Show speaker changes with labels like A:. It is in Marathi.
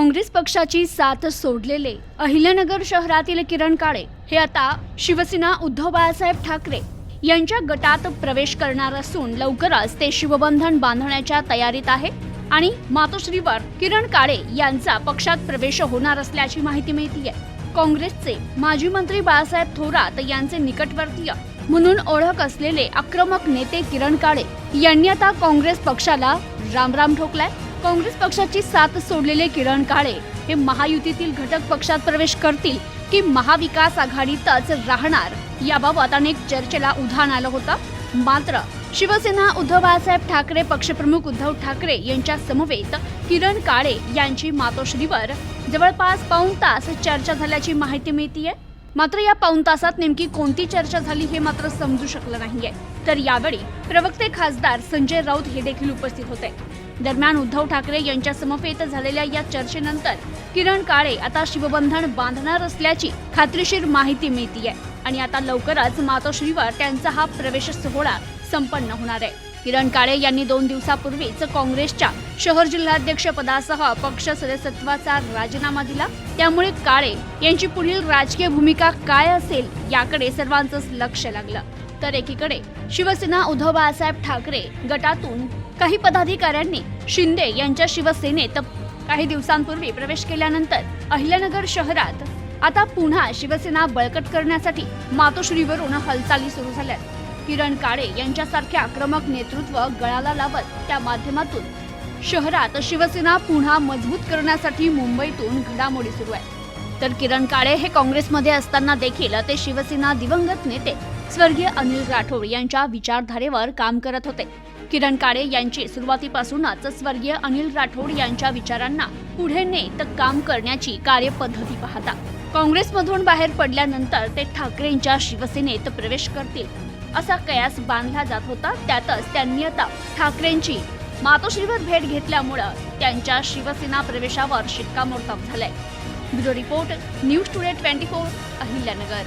A: काँग्रेस पक्षाची साथ सोडलेले अहिल्यानगर शहरातील किरण काळे हे आता शिवसेना उद्धव बाळासाहेब ठाकरे यांच्या गटात प्रवेश करणार असून लवकरच ते शिवबंधन बांधण्याच्या तयारीत आहे आणि मातोश्रीवर किरण काळे यांचा पक्षात प्रवेश होणार असल्याची माहिती मिळतीये. काँग्रेसचे माजी मंत्री बाळासाहेब थोरात यांचे निकटवर्तीय म्हणून ओळख असलेले आक्रमक नेते किरण काळे यांनी आता काँग्रेस पक्षाला रामराम ठोकलाय. काँग्रेस पक्षाची साथ सोडलेले किरण काळे हे महायुतीतील घटक पक्षात प्रवेश करतील की महाविकास आघाडीतच राहणार याबाबत अनेक चर्चेला उधाण आलं होतं. मात्र शिवसेना उद्धव बाळासाहेब ठाकरे पक्षप्रमुख उद्धव ठाकरे यांच्या समवेत किरण काळे यांची मातोश्रीवर जवळपास पाऊण तास चर्चा झाल्याची माहिती मिळतीये. मात्र या पाऊण तासात नेमकी कोणती चर्चा झाली हे मात्र समजू शकलं नाहीये. तर यावेळी प्रवक्ते खासदार संजय राऊत हे देखील उपस्थित होते. दरम्यान उद्धव ठाकरे यांच्या समवेत झालेल्या या चर्चेनंतर किरण काळे आता शिवबंधन बांधणार असल्याची खात्रीशीर माहिती मिळतीये. आणि आता लवकरच मातोश्रीवर त्यांचा हा प्रवेश सोहळा संपन्न होणार आहे. किरण काळे यांनी दोन दिवसापूर्वीच काँग्रेसच्या शहर जिल्हाध्यक्ष पदासह पक्ष सदस्यत्वाचा राजीनामा दिला. त्यामुळे काळे यांची पुढील राजकीय भूमिका काय असेल याकडे सर्वांचंच लक्ष लागलं. तर एकीकडे शिवसेना उद्धव बाळासाहेब ठाकरे गटातून काही पदाधिकाऱ्यांनी शिंदे यांच्या शिवसेनेत काही दिवसांपूर्वी प्रवेश केल्यानंतर अहिल्यानगर शहरात आता पुन्हा शिवसेना बळकट करण्यासाठी मातोश्रीवरून हालचाली सुरू झाल्यात किरण काळे यांच्यासारखे आक्रमक नेतृत्व गळाला लावत त्या माध्यमातून शहरात शिवसेना पुन्हा मजबूत करण्यासाठी मुंबईतून घडामोडी सुरू आहे तर किरण काळे हे काँग्रेसमध्ये असताना देखील ते शिवसेना दिवंगत नेते स्वर्गीय अनिल राठोड यांच्या विचारधारेवर काम करत होते. किरण काळे यांची सुरुवातीपासूनच स्वर्गीय अनिल राठोड यांच्या विचारांना पुढे नेत काम करण्याची कार्यपद्धती पाहता. काँग्रेसमधून बाहेर पडल्यानंतर ते ठाकरेंच्या शिवसेनेत प्रवेश करतील असा कयास बांधला जात होता त्यातच त्यांनी आता ठाकरेंची मातोश्रीवर भेट घेतल्यामुळं त्यांच्या शिवसेना प्रवेशावर शिक्कामोर्तब झालाय. Bureau report news today twenty four Ahilyanagar.